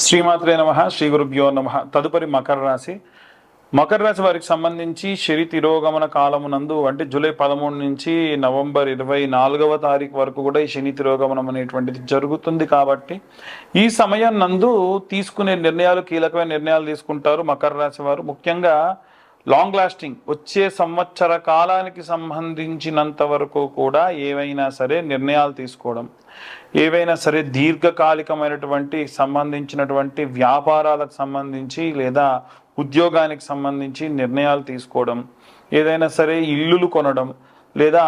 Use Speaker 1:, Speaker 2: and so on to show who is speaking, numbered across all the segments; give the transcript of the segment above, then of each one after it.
Speaker 1: శ్రీమాత్రే నమ శ్రీ గురుభ్యో నమ. తదుపరి మకర రాశి. మకర రాశి వారికి సంబంధించి శని తిరోగమన కాలమునందు అంటే జూలై పదమూడు నుంచి నవంబర్ ఇరవై నాలుగవ తారీఖు వరకు కూడా ఈ శని తిరోగమనం అనేటువంటిది జరుగుతుంది కాబట్టి ఈ సమయం నందు తీసుకునే నిర్ణయాలు కీలకమైన నిర్ణయాలు తీసుకుంటారు మకర రాశి వారు. ముఖ్యంగా లాంగ్ లాస్టింగ్ వచ్చే సంవత్సర కాలానికి సంబంధించినంత వరకు కూడా ఏవైనా సరే నిర్ణయాలు తీసుకోవడం ఏవైనా సరే దీర్ఘకాలికమైనటువంటి సంబంధించినటువంటి వ్యాపారాలకు సంబంధించి లేదా ఉద్యోగానికి సంబంధించి నిర్ణయాలు తీసుకోవడం ఏదైనా సరే ఇల్లులు కొనడం లేదా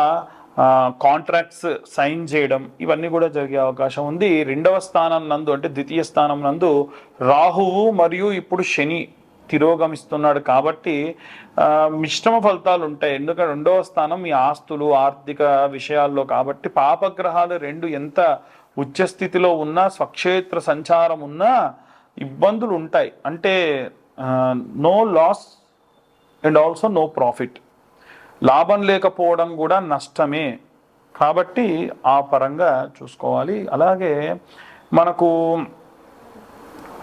Speaker 1: కాంట్రాక్ట్స్ సైన్ చేయడం ఇవన్నీ కూడా జరిగే అవకాశం ఉంది. రెండవ స్థానం నందు అంటే ద్వితీయ స్థానం నందు రాహువు మరియు ఇప్పుడు శని తిరోగమిస్తున్నాడు కాబట్టి మిశ్రమ ఫలితాలు ఉంటాయి. ఎందుకంటే రెండవ స్థానం ఈ ఆస్తులు ఆర్థిక విషయాల్లో కాబట్టి పాపగ్రహాలు రెండు ఎంత ఉచ్చస్థితిలో ఉన్నా స్వక్షేత్ర సంచారం ఉన్నా ఇబ్బందులు ఉంటాయి. అంటే no loss and also no profit లాభం లేకపోవడం కూడా నష్టమే. కాబట్టి ఆ పరంగా చూసుకోవాలి. అలాగే మనకు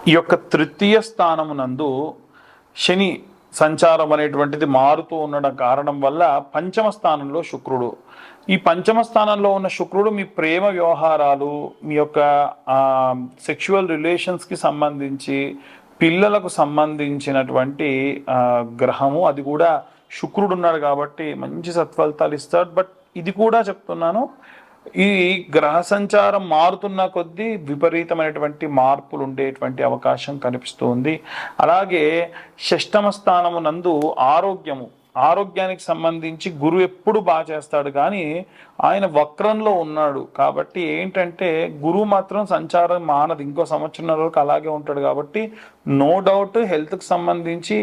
Speaker 1: ఈ యొక్క తృతీయ స్థానమునందు శని సంచారం అనేటువంటిది మారుతూ ఉండడం కారణం వల్ల పంచమ స్థానంలో శుక్రుడు. ఈ పంచమ స్థానంలో ఉన్న శుక్రుడు మీ ప్రేమ వ్యవహారాలు మీ యొక్క సెక్షువల్ రిలేషన్స్కి సంబంధించి పిల్లలకు సంబంధించినటువంటి గ్రహము. అది కూడా శుక్రుడు ఉన్నాడు కాబట్టి మంచి సత్ఫలితాలు ఇస్తాడు. బట్ ఇది కూడా చెప్తున్నాను ఈ గ్రహ సంచారం మారుతున్న కొద్దీ విపరీతమైనటువంటి మార్పులు ఉండేటువంటి అవకాశం కనిపిస్తుంది. అలాగే షష్టమ స్థానము నందు ఆరోగ్యము ఆరోగ్యానికి సంబంధించి గురువు ఎప్పుడు బాగా చేస్తాడు కానీ ఆయన వక్రంలో ఉన్నాడు. కాబట్టి ఏంటంటే గురువు మాత్రం సంచారం మానదు. ఇంకో సంవత్సరం వరకు అలాగే ఉంటాడు కాబట్టి నో డౌట్ హెల్త్కి సంబంధించి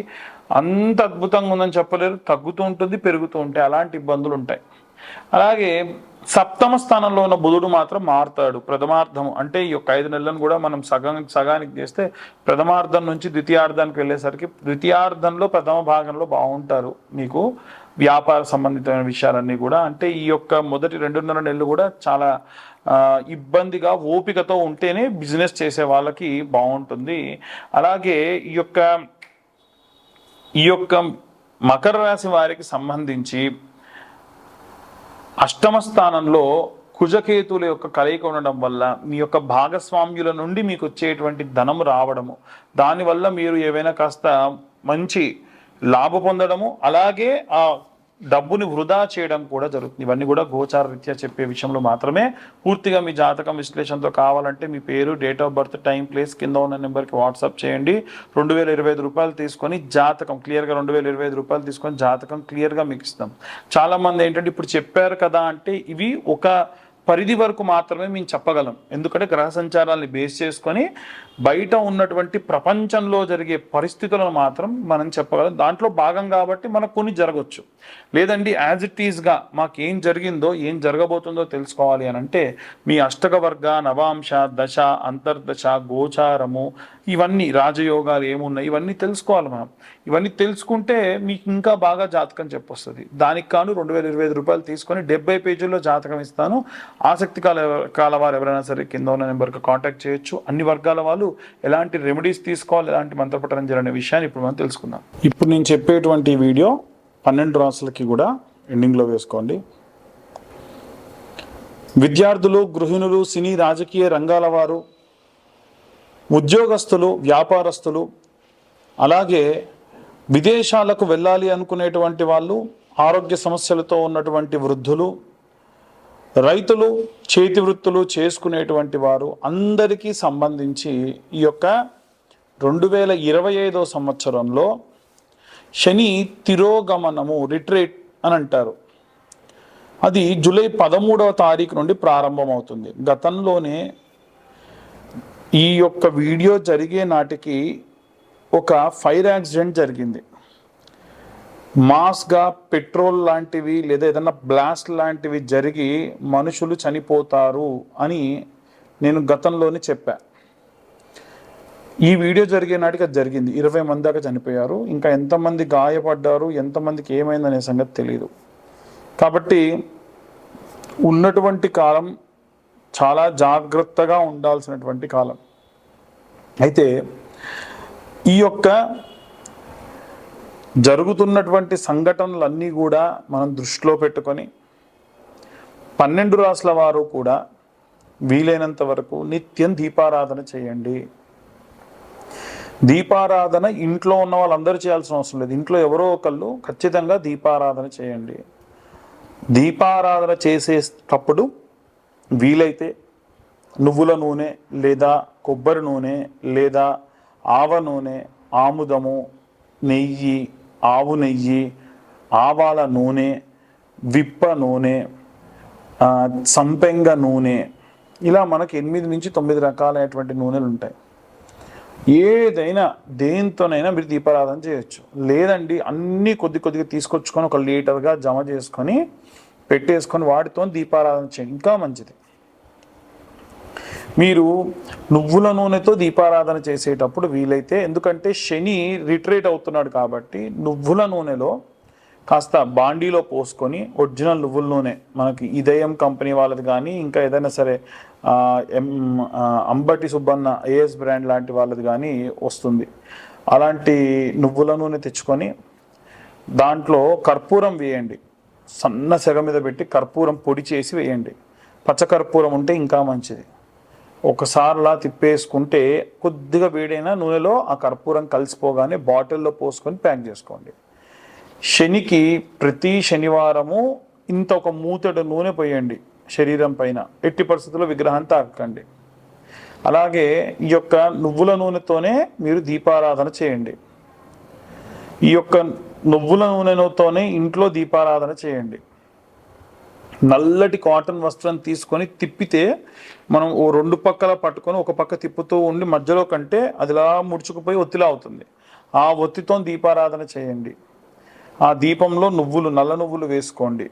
Speaker 1: అంత అద్భుతంగా ఉందని చెప్పలేరు. తగ్గుతూ ఉంటుంది పెరుగుతూ ఉంటాయి. అలాంటి ఇబ్బందులు ఉంటాయి అలాగే సప్తమ స్థానంలో ఉన్న బుధుడు మాత్రం మారుతాడు. ప్రథమార్థం అంటే ఈ యొక్క ఐదు నెలలను కూడా మనం సగానికి సగానికి చేస్తే ప్రథమార్థం నుంచి ద్వితీయార్థానికి వెళ్ళేసరికి ద్వితీయార్థంలో ప్రథమ భాగంలో బాగుంటారు మీకు వ్యాపార సంబంధితమైన విషయాలన్నీ కూడా. అంటే ఈ యొక్క మొదటి రెండున్నర నెలలు కూడా చాలా ఇబ్బందిగా ఓపికతో ఉంటేనే బిజినెస్ చేసే వాళ్ళకి బాగుంటుంది. అలాగే ఈ యొక్క ఈ యొక్క మకర రాశి వారికి సంబంధించి అష్టమ స్థానంలో కుజకేతుల యొక్క కలయిక ఉండడం వల్ల మీ యొక్క భాగస్వామ్యుల నుండి మీకు వచ్చేటువంటి ధనము రావడము. దానివల్ల మీరు ఏవైనా కాస్త మంచి లాభ పొందడము అలాగే ఆ డబ్బుని వృధా చేయడం కూడా జరుగుతుంది. ఇవన్నీ కూడా గోచార రీత్యా చెప్పే విషయంలో మాత్రమే. పూర్తిగా మీ జాతకం విశ్లేషణతో కావాలంటే మీ పేరు date of birth time place కింద ఉన్న నెంబర్కి వాట్సాప్ చేయండి. రెండు వేల ఇరవై ఐదు రూపాయలు తీసుకొని జాతకం క్లియర్గా రెండు వేల ఇరవై ఐదు రూపాయలు తీసుకొని జాతకం క్లియర్గా మీకు ఇస్తాం. చాలామంది ఏంటంటే ఇప్పుడు చెప్పారు కదా అంటే ఇవి ఒక పరిధి వరకు మాత్రమే మేము చెప్పగలం. ఎందుకంటే గ్రహ సంచారాన్ని బేస్ చేసుకొని బయట ఉన్నటువంటి ప్రపంచంలో జరిగే పరిస్థితులను మాత్రం మనం చెప్పగలం. దాంట్లో భాగం కాబట్టి మనకు కొన్ని జరగవచ్చు లేదండి యాజ్ ఇట్ ఈస్గా మాకేం జరిగిందో ఏం జరగబోతుందో తెలుసుకోవాలి అని అంటే మీ అష్టక వర్గ నవాంశ దశ అంతర్దశ గోచారము ఇవన్నీ రాజయోగాలు ఏమున్నాయి ఇవన్నీ తెలుసుకోవాలి మనం. ఇవన్నీ తెలుసుకుంటే మీకు ఇంకా బాగా జాతకం చెప్పొస్తుంది. దానికి కాను రెండు వేల ఇరవై ఐదు రూపాయలు తీసుకొని డెబ్బై పేజీల్లో జాతకం ఇస్తాను. ఆసక్తి కాల కాలవారు ఎవరైనా సరే కింద ఉన్న నెంబర్కి కాంటాక్ట్ చేయొచ్చు. అన్ని వర్గాల వాళ్ళు ఎలాంటి రెమెడీస్ తీసుకోవాలి ఎలాంటి మంత్రపఠనం చేయాలనే విషయాన్ని ఇప్పుడు మనం తెలుసుకుందాం. ఇప్పుడు నేను చెప్పేటువంటి వీడియో పన్నెండు రాసులకి కూడా ఎండింగ్లో వేసుకోండి. విద్యార్థులు గృహిణులు సినీ రాజకీయ రంగాల వారు ఉద్యోగస్తులు వ్యాపారస్తులు అలాగే విదేశాలకు వెళ్ళాలి అనుకునేటువంటి వాళ్ళు ఆరోగ్య సమస్యలతో ఉన్నటువంటి వృద్ధులు రైతులు చేతి వృత్తులు చేసుకునేటువంటి వారు అందరికీ సంబంధించి ఈ యొక్క రెండు వేల ఇరవై ఐదో సంవత్సరంలో శని తిరోగమనము రిట్రీట్ అని అంటారు. అది జూలై పదమూడవ తారీఖు నుండి ప్రారంభమవుతుంది. గతంలోనే ఈ యొక్క వీడియో జరిగే నాటికి ఒక ఫైర్ యాక్సిడెంట్ జరిగింది. మాస్గా పెట్రోల్ లాంటివి లేదా ఏదైనా బ్లాస్ట్ లాంటివి జరిగి మనుషులు చనిపోతారు అని నేను గతంలోనే చెప్పా. ఈ వీడియో జరిగే నాటికి అది జరిగింది. ఇరవై మంది దాకా చనిపోయారు. ఇంకా ఎంతమంది గాయపడ్డారు? ఎంతమందికి ఏమైందనే సంగతి తెలియదు కాబట్టి ఉన్నటువంటి కాలం చాలా జాగ్రత్తగా ఉండాల్సినటువంటి కాలం. అయితే ఈ యొక్క జరుగుతున్నటువంటి సంఘటనలన్నీ కూడా మనం దృష్టిలో పెట్టుకొని పన్నెండు రాసుల వారు కూడా వీలైనంత వరకు నిత్యం దీపారాధన చేయండి. దీపారాధన ఇంట్లో ఉన్న వాళ్ళందరూ చేయాల్సిన అవసరం లేదు. ఇంట్లో ఎవరో ఒకళ్ళు ఖచ్చితంగా దీపారాధన చేయండి. దీపారాధన చేసేటప్పుడు వీలైతే నువ్వుల నూనె లేదా కొబ్బరి నూనె లేదా ఆవ నూనె ఆముదము నెయ్యి ఆవు నెయ్యి ఆవాల నూనె విప్ప నూనె సంపెంగ నూనె. ఇలా మనకు ఎనిమిది నుంచి తొమ్మిది రకాలైనటువంటి నూనెలు ఉంటాయి. ఏదైనా దేంతోనైనా మీరు దీపారాధన చేయొచ్చు. లేదండి అన్నీ కొద్ది కొద్దిగా తీసుకొచ్చుకొని ఒక లీటర్గా జమ చేసుకొని పెట్టేసుకొని వాటితో దీపారాధన చేయండి. ఇంకా మంచిది. మీరు నువ్వుల నూనెతో దీపారాధన చేసేటప్పుడు వీలైతే ఎందుకంటే శని రిట్రేట్ అవుతున్నాడు కాబట్టి నువ్వుల నూనెలో కాస్త బాండీలో పోసుకొని ఒరిజినల్ నువ్వుల నూనె మనకి ఇదయం కంపెనీ వాళ్ళది కానీ ఇంకా ఏదైనా సరే M Ambati Subbanna AS brand లాంటి వాళ్ళది కానీ వస్తుంది. అలాంటి నువ్వుల నూనె తెచ్చుకొని దాంట్లో కర్పూరం వేయండి. సన్న సెగ మీద పెట్టి కర్పూరం పొడి చేసి వేయండి. పచ్చ కర్పూరం ఉంటే ఇంకా మంచిది. ఒకసారిలా తిప్పేసుకుంటే కొద్దిగా వేడైన నూనెలో ఆ కర్పూరం కలిసిపోగానే బాటిల్లో పోసుకొని ప్యాక్ చేసుకోండి. శనికి ప్రతి శనివారము ఇంత ఒక మూతడు నూనె పోయండి శరీరం పైన. ఎట్టి పరిస్థితుల్లో విగ్రహాన్ని తాకండి అలాగే ఈ యొక్క నువ్వుల నూనెతోనే మీరు దీపారాధన చేయండి. ఈ యొక్క నువ్వుల నూనెతోనే ఇంట్లో దీపారాధన చేయండి. నల్లటి కాటన్ వస్త్రం తీసుకొని తిప్పితే మనం ఓ రెండు పక్కల పట్టుకొని ఒక పక్క తిప్పుతూ ఉండి మధ్యలో కంటే అదిలా ముడుచుకుపోయి ఒత్తిలా అవుతుంది. ఆ ఒత్తితో దీపారాధన చేయండి. ఆ దీపంలో నువ్వులు నల్ల నువ్వులు వేసుకోండి.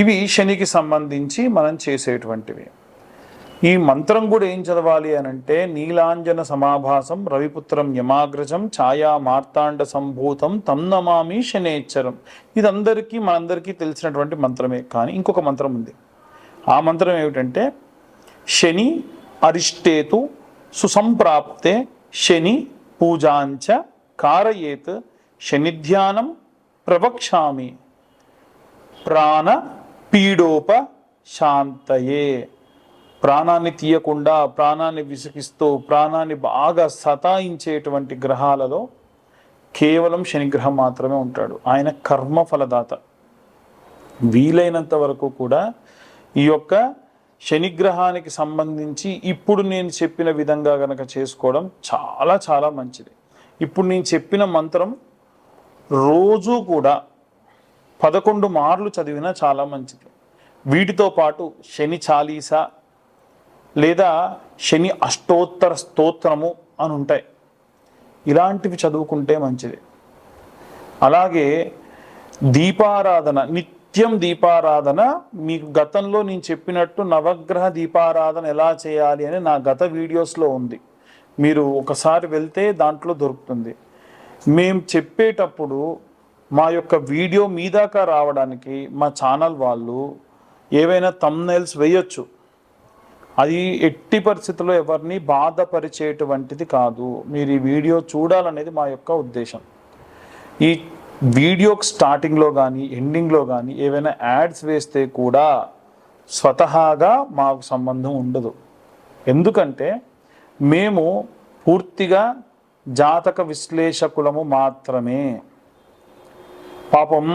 Speaker 1: ఇవి శనికి సంబంధించి మనం చేసేటువంటివి. ఈ మంత్రం కూడా ఏం చదవాలి అని అంటే నీలాంజన సమాభాసం రవిపుత్రం యమాగ్రజం ఛాయా మార్తాండ సంభూతం తమ్నమామి శనేచ్చరం. ఇదందరికీ మనందరికీ తెలిసినటువంటి మంత్రమే. కానీ ఇంకొక మంత్రం ఉంది. ఆ మంత్రం ఏమిటంటే శని అరిష్టేతు సుసంప్రాప్తే శని పూజాంచ కారయేత్ శనిధ్యానం ప్రవక్ష్యామి ప్రాణ పీడోప శాంతయే ప్రాణాన్ని తీయకుండా ప్రాణాన్ని విసిగిస్తూ ప్రాణాన్ని బాగా సతాయించేటువంటి గ్రహాలలో కేవలం శనిగ్రహం మాత్రమే ఉంటాడు. ఆయన కర్మ ఫలదాత. వీలైనంత వరకు కూడా ఈ యొక్క శనిగ్రహానికి సంబంధించి ఇప్పుడు నేను చెప్పిన విధంగా గనక చేసుకోవడం చాలా చాలా మంచిది. ఇప్పుడు నేను చెప్పిన మంత్రం రోజు కూడా పదకొండు మార్లు చదివినా చాలా మంచిది. వీటితో పాటు శని చాలీసా లేదా శని అష్టోత్తర స్తోత్రము అని ఉంటాయి. ఇలాంటివి చదువుకుంటే మంచిది. అలాగే దీపారాధన నిత్యం దీపారాధన మీకు గతంలో నేను చెప్పినట్టు నవగ్రహ దీపారాధన ఎలా చేయాలి అని నా గత వీడియోస్లో ఉంది. మీరు ఒకసారి వెళ్తే దాంట్లో దొరుకుతుంది. మేము చెప్పేటప్పుడు మా యొక్క వీడియో మీ దాకా రావడానికి మా ఛానల్ వాళ్ళు ఏవైనా తమ్నైల్స్ వేయొచ్చు. అది ఎట్టి పరిస్థితుల్లో ఎవరిని బాధపరిచేటువంటిది కాదు. మీరు ఈ వీడియో చూడాలనేది మా యొక్క ఉద్దేశం. ఈ వీడియో స్టార్టింగ్లో కానీ ఎండింగ్లో కానీ ఏవైనా యాడ్స్ వేస్తే కూడా స్వతహాగా మాకు సంబంధం ఉండదు. ఎందుకంటే మేము పూర్తిగా జాతక విశ్లేషకులము మాత్రమే. పాపం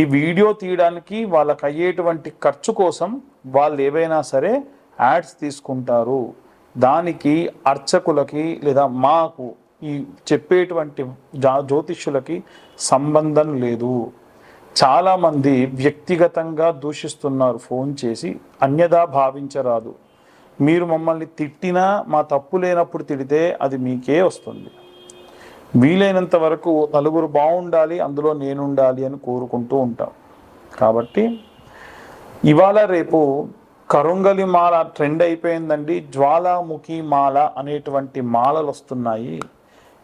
Speaker 1: ఈ వీడియో తీయడానికి వాళ్ళకి అయ్యేటువంటి ఖర్చు కోసం వాళ్ళు ఏవైనా సరే యాడ్స్ తీసుకుంటారు. దానికి అర్చకులకి లేదా మాకు ఈ చెప్పేటువంటి జా జ్యోతిష్యులకి సంబంధం లేదు. చాలామంది వ్యక్తిగతంగా దూషిస్తున్నారు ఫోన్ చేసి అన్యదా భావించరాదు. మీరు మమ్మల్ని తిట్టినా మా తప్పు లేనప్పుడు తిడితే అది మీకే వస్తుంది. వీలైనంత వరకు నలుగురు బాగుండాలి అందులో నేను ఉండాలి అని కోరుకుంటూ ఉంటాం. కాబట్టి ఇవాళ రేపు కరుంగలి మాల ట్రెండ్ అయిపోయిందండి. జ్వాలాముఖి మాల అనేటువంటి మాలలు వస్తున్నాయి.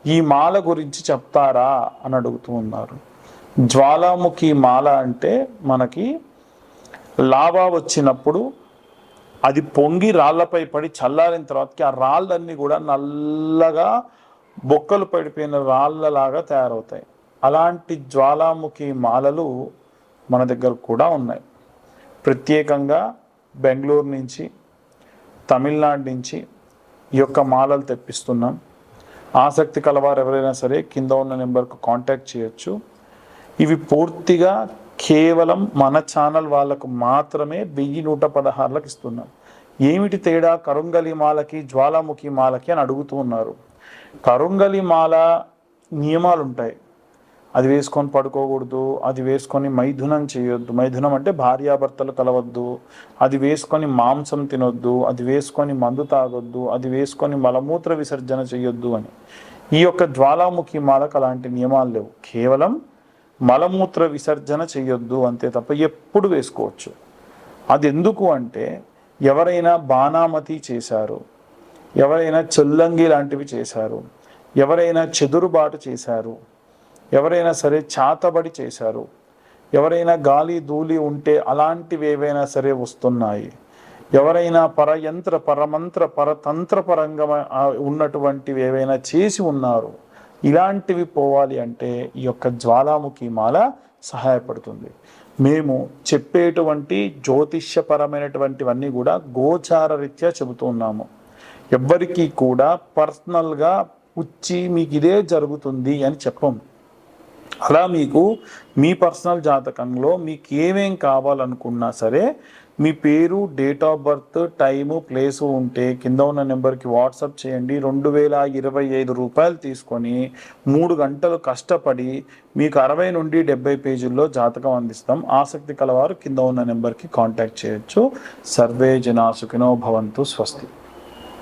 Speaker 1: ఈ మాల గురించి చెప్తారా అని అడుగుతూ ఉన్నారు. జ్వాలాముఖి మాల అంటే మనకి లావా వచ్చినప్పుడు అది పొంగి రాళ్ళపై పడి చల్లారిన తర్వాతకి ఆ రాళ్ళన్నీ కూడా నల్లగా బొక్కలు పడిపోయిన రాళ్ళలాగా తయారవుతాయి. అలాంటి జ్వాలాముఖి మాలలు మన దగ్గర కూడా ఉన్నాయి. ప్రత్యేకంగా బెంగళూరు నుంచి తమిళనాడు నుంచి ఈ యొక్క మాలలు తెప్పిస్తున్నాం. ఆసక్తి కలవారు ఎవరైనా సరే కింద ఉన్న నెంబర్కు కాంటాక్ట్ చేయొచ్చు. ఇవి పూర్తిగా కేవలం మన ఛానల్ వాళ్ళకు మాత్రమే వెయ్యి నూట పదహారులకు ఇస్తున్నాం. ఏమిటి తేడా? కరుంగలి మాలకి జ్వాలాముఖి మాలకి అని అడుగుతూ ఉన్నారు. కరుంగలి మాల నియమాలు ఉంటాయి అది వేసుకొని పడుకోకూడదు అది వేసుకొని మైథునం చేయొద్దు. మైథునం అంటే భార్యాభర్తలు కలవద్దు. అది వేసుకొని మాంసం తినొద్దు అది వేసుకొని మందు తాగొద్దు అది వేసుకొని మలమూత్ర విసర్జన చేయొద్దు అని. ఈ యొక్క జ్వాలాముఖి మాలకు అలాంటి నియమాలు లేవు. కేవలం మలమూత్ర విసర్జన చేయొద్దు అంతే తప్ప ఎప్పుడు వేసుకోవచ్చు. అది ఎందుకు అంటే ఎవరైనా బాణామతి చేశారు ఎవరైనా చెల్లంగి లాంటివి చేశారు ఎవరైనా చెదురుబాటు చేశారు ఎవరైనా సరే చాతబడి చేశారు. ఎవరైనా గాలి ధూళి ఉంటే అలాంటివి ఏవైనా సరే వస్తున్నాయి. ఎవరైనా పరయంత్ర పరమంత్ర పరతంత్ర పరంగా ఉన్నటువంటివి ఏవైనా చేసి ఉన్నారు. ఇలాంటివి పోవాలి అంటే ఈ యొక్క జ్వాలాముఖి మాల సహాయపడుతుంది. మేము చెప్పేటువంటి జ్యోతిష్యపరమైనటువంటివన్నీ కూడా గోచార రీత్యా చెబుతున్నాము ఎవ్వరికీ కూడా పర్సనల్గా వచ్చి మీకు ఇదే జరుగుతుంది అని చెప్పం. అలా మీకు మీ పర్సనల్ జాతకంలో మీకు ఏమేం కావాలనుకున్నా సరే మీ పేరు date of birth time place ఉంటే కింద ఉన్న నెంబర్కి వాట్సాప్ చేయండి. రెండు వేల ఇరవై ఐదు రూపాయలు తీసుకొని మూడు గంటలు కష్టపడి మీకు అరవై నుండి డెబ్బై పేజీల్లో జాతకం అందిస్తాం. ఆసక్తి కలవారు కింద ఉన్న నెంబర్కి కాంటాక్ట్ చేయొచ్చు. సర్వే జనా సుఖినో భవంతు స్వస్తి.